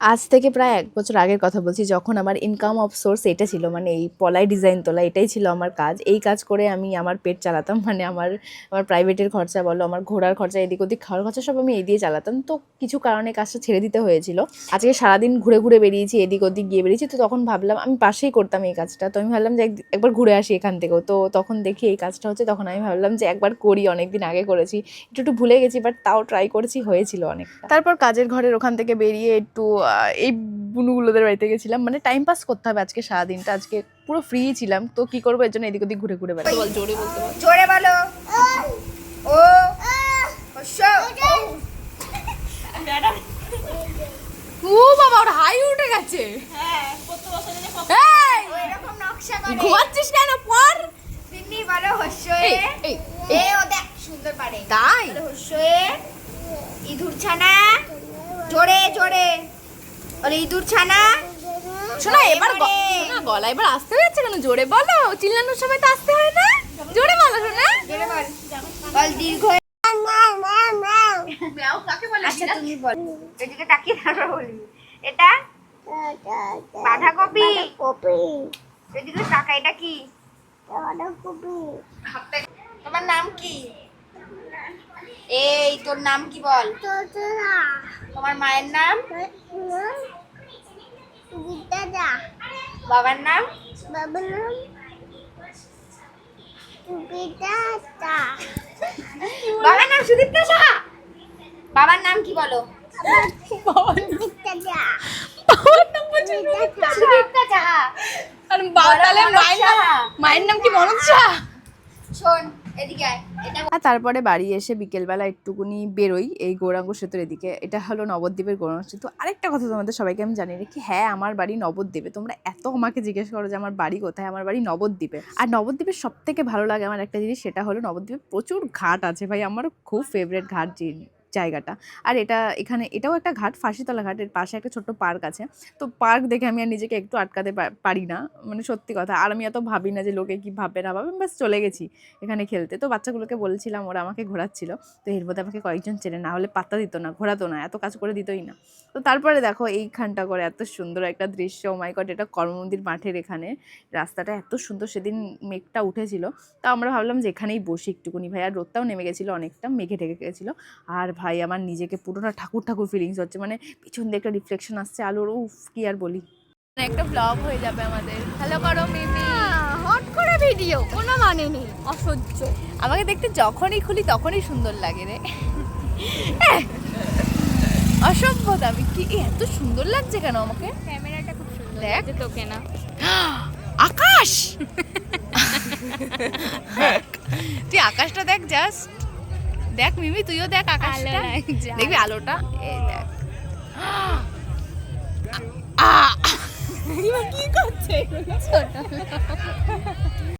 আজ থেকে প্রায় এক বছর আগের কথা বলছি, যখন আমার ইনকাম অফ সোর্স এটা ছিল মানে এই পলাই ডিজাইন তোলা, এটাই ছিল আমার কাজ। এই কাজ করে আমি আমার পেট চালাতাম মানে আমার আমার প্রাইভেটের খরচা বলো, আমার ঘোরার খরচা, এদিক ওদিক খাওয়ার খরচা সব আমি এই দিয়ে চালাতাম। তো কিছু কারণে কাজটা ছেড়ে দিতে হয়েছিল। আজকে সারাদিন ঘুরে ঘুরে বেরিয়েছি, এদিক ওদিক গিয়ে বেরিয়েছি, তো তখন ভাবলাম আমি পাশেই করতাম এই কাজটা। তো আমি ভাবলাম যে এক- একবার ঘুরে আসি এখান থেকেও। তো তখন দেখি এই কাজটা হচ্ছে, তখন আমি ভাবলাম যে একবার করি, অনেকদিন আগে করেছি। একটু একটু ভুলে গেছি বাট তাও ট্রাই করেছি, হয়েছিল অনেক তারপর কাজের ঘরের ওখান থেকে বেরিয়ে একটু এই বুনুগুলোদের বাড়িতে গেছিলাম। মানে টাইম পাস করতে হবে আজকে সারাদিনটা। আজকে পুরো ফ্রি ছিলাম। তো কি করব? এর জন্য এদিক ওদিক ঘুরে ঘুরে বেড়াই বল জোরে বলতে বল জোরে বলো। ও ও বাবা ওর হাই উঠে গেছে। এই, ও এরকম নকশা করে। ঘুমাচ্ছিস কেন? পর। তিন্নি বলো হস্য এ। এ ও দেখ সুন্দর পারে। তাই? ইঁদুর ছানা। জোরে জোরে। ইঁদুর ছানা। শোনা এবার। শোনা, গলা এবার আসতে হচ্ছে কেন? জোরে বলো চিল্লানোর সময় তো আসতে হয় না। জোরে বলো শোনা। জোরে বল। বল দীর্ঘ। আচ্ছা তুমি বল। এদিকে তাকিয়ে তারপর বলবি এটা? বাঁধাকপি। এদিকে টাকা এটা কি? তোমার নাম কি? এই তোর নাম কি বল? তোমার মায়ের নাম? বাবার নাম? বাবার নাম সুদীপ্তা সাহা? বাবার নাম কি বলো? সাহা। আর তাহলে মায়ের নাম মায়ের নাম কি মনোজ শোন আর তারপরে বাড়ি এসে বিকেলবেলা একটুকুনি বেরোই এই গৌরাঙ্গ সেতুর এদিকে। এটা হলো নবদ্বীপের গৌরাঙ্গ সেতু। আরেকটা কথা তোমাদের সবাইকে আমি জানিয়ে রাখি হ্যাঁ আমার বাড়ি নবদ্বীপে। তোমরা এত আমাকে জিজ্ঞেস করো যে আমার বাড়ি কোথায়? আমার বাড়ি নবদ্বীপে। আর নবদ্বীপের সব থেকে ভালো লাগে আমার একটা জিনিস, সেটা হলো নবদ্বীপে প্রচুর ঘাট আছে ভাই। আমার খুব ফেভারেট ঘাট যে- জায়গাটা। আর এটা এখানে, এটাও একটা ঘাট, ফাঁসিতলা ঘাট, এর পাশে একটা ছোট্ট পার্ক আছে। তো পার্ক দেখে আমি আর নিজেকে একটু আটকাতে পারি না মানে সত্যি কথা। আর আমি এত ভাবি না যে লোকে কি ভাববে, না ভাবে ব্যাস চলে গেছি এখানে খেলতে। তো বাচ্চাগুলোকে বলছিলাম, ওরা আমাকে ঘোরাচ্ছিল। তো এর মধ্যে আমাকে কয়েকজন চেনে, না হলে পাত্তা দিত না, ঘোরাতো না, এত কাজ করে দিতই না। তো তারপরে দেখো, এইখানটা করে এত সুন্দর একটা দৃশ্য মাইকট এটা কর্মমন্দির মাঠের এখানে। রাস্তাটা এত সুন্দর, সেদিন মেঘটা উঠেছিল। তা আমরা ভাবলাম যে এখানেই বসি একটুকুনি, ভাই। আর রোদটাও নেমে গেছিল অনেকটা, মেঘে ঢেকে গেছিল। আর ভাই আমার নিজেকে পুরোটা ঠাকুর ঠাকুর ফিলিংস হচ্ছে। মানে পিছন দিয়ে একটা রিফ্লেকশন আসছে আলোর উফ কি আর বলি। একটা ব্লগ হয়ে যাবে আমাদের। হ্যালো করো মিমি। হট করে ভিডিও কোনো মানে নেই অসহ্য। আমাকে দেখতে যখনই খুলি তখনই সুন্দর লাগে রে। অসভ্যতা আমি কি এত সুন্দর লাগছে কেন আমাকে? ক্যামেরাটা খুব সুন্দর দেখ। লাগছে তোকে না। আকাশ! তুই আকাশটা দেখ জাস্ট দেখ মিমি তুইও দেখ আকাশটা। দেখবি আলোটা? এই দেখ। আ কি করছে? ছোট।